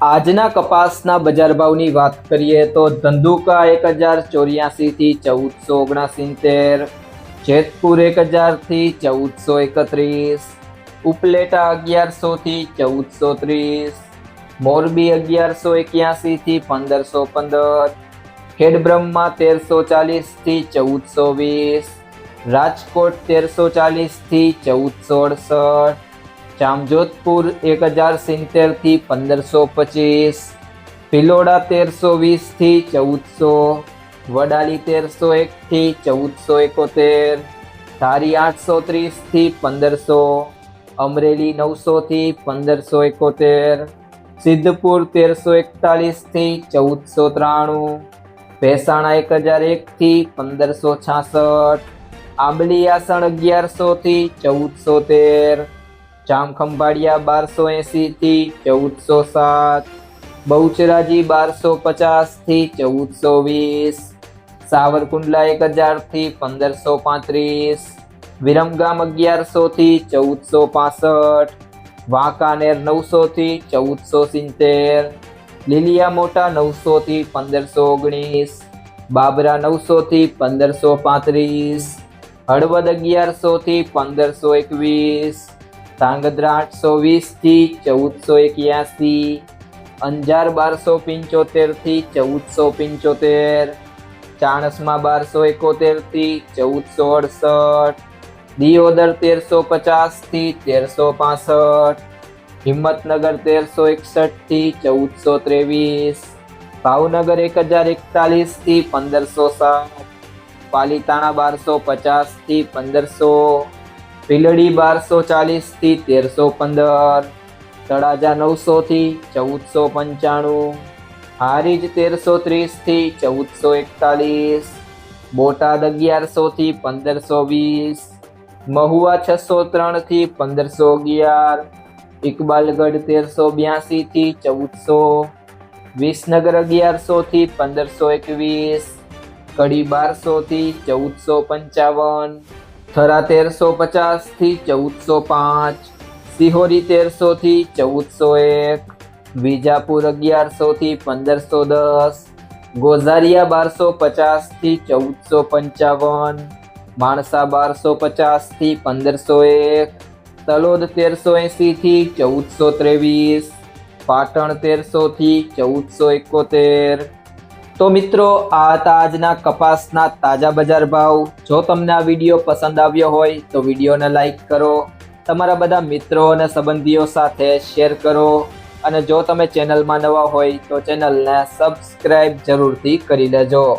આજના કપાસના બજાર ભાવની વાત કરીએ તો ધંધુકા એક હજાર ચોર્યાસીથી ચૌદસો ઓગણસિત્તેર, જેતપુર એક હજારથી ચૌદસો એકત્રીસ, ઉપલેટા અગિયારસોથી ચૌદસો ત્રીસ, મોરબી અગિયારસો એક્યાસીથી પંદરસો પંદર, ખેડબ્રહ્મા તેરસો ચાલીસથી ચૌદસો વીસ, રાજકોટ તેરસો ચાલીસથી ચૌદસો અડસઠ જામજોધપુર એક હજાર સિત્તેરથી પંદરસો પચીસ, ભિલોડા તેરસો વીસથી ચૌદસો, વડાલી તેરસો એકથી ચૌદસો એકોતેર, ધારી આઠસો ત્રીસથી પંદરસો, અમરેલી નવસોથી પંદરસો એકોતેર, સિદ્ધપુર તેરસો એકતાલીસથી ચૌદસો ત્રાણું, ભેસાણા એક હજાર એકથી પંદરસો છાસઠ, આંબલી આસણ અગિયારસોથી ચૌદસો તેર જામખંભાળિયા બારસો એંસીથી ચૌદસો સાત, બહુચરાજી બારસો પચાસથી ચૌદસો વીસ, સાવરકુંડલા એક હજારથી પંદરસો પાંત્રીસ, વિરમગામ અગિયારસો થી ચૌદસો પાસઠ, વાંકાનેર નવસો થી ચૌદસો સિત્તેર, લીલિયા મોટા નવસો થી પંદરસો ઓગણીસ, બાબરા નવસો થી પંદરસો પાંત્રીસ, હળવદ અગિયારસો થી પંદરસો એકવીસ ધાંગધ્રા આઠસો વીસથી ચૌદસો એક્યાસી, અંજાર બારસો પંચોતેરથી ચૌદસો પંચોતેર, ચાણસમાં બારસો એકોતેરથી ચૌદસો અડસઠ, દિયોદર તેરસો પચાસથી તેરસો પાસઠ, હિંમતનગર તેરસો એકસઠથી ચૌદસો ત્રેવીસ, ભાવનગર એક હજાર એકતાલીસથી પંદરસો સાત પાલીતાણા બારસો પચાસથી પંદરસો પીલડી બારસો ચાલીસથી તેરસો પંદર, તળાજા નવસોથી ચૌદસો પંચાણું, હારીજ તેરસો ત્રીસથી ચૌદસો એકતાલીસ, બોટાદ અગિયારસોથી પંદરસો વીસ, મહુવા છસો ત્રણથી પંદરસો અગિયાર, ઇકબાલગઢ તેરસો બ્યાસીથી ચૌદસો, વિસનગર અગિયારસોથી પંદરસો એકવીસ, કડી બારસોથી ચૌદસો પંચાવન થરા તેરસો પચાસથી ચૌદસો પાંચ, સિહોરી તેરસો થી ચૌદસો એક, વિજાપુર અગિયારસો થી પંદરસો દસ, ગોઝારિયા બારસો પચાસથી ચૌદસો પંચાવન, માણસા બારસો પચાસથી પંદરસો એક, તલોદ તેરસો એંસી થી ચૌદસો ત્રેવીસ, પાટણ તેરસો થી ચૌદસો એકોતેર તો મિત્રો, આ હતા આજના કપાસના તાજા બજાર ભાવ. જો તમને આ વીડિયો પસંદ આવ્યો હોય, તો વિડીયોને લાઈક કરો, તમારા બધા મિત્રો અને સંબંધીઓ સાથે શેર કરો, અને જો તમે ચેનલમાં નવા હોય, તો ચેનલને સબસ્ક્રાઈબ જરૂરથી કરી લેજો.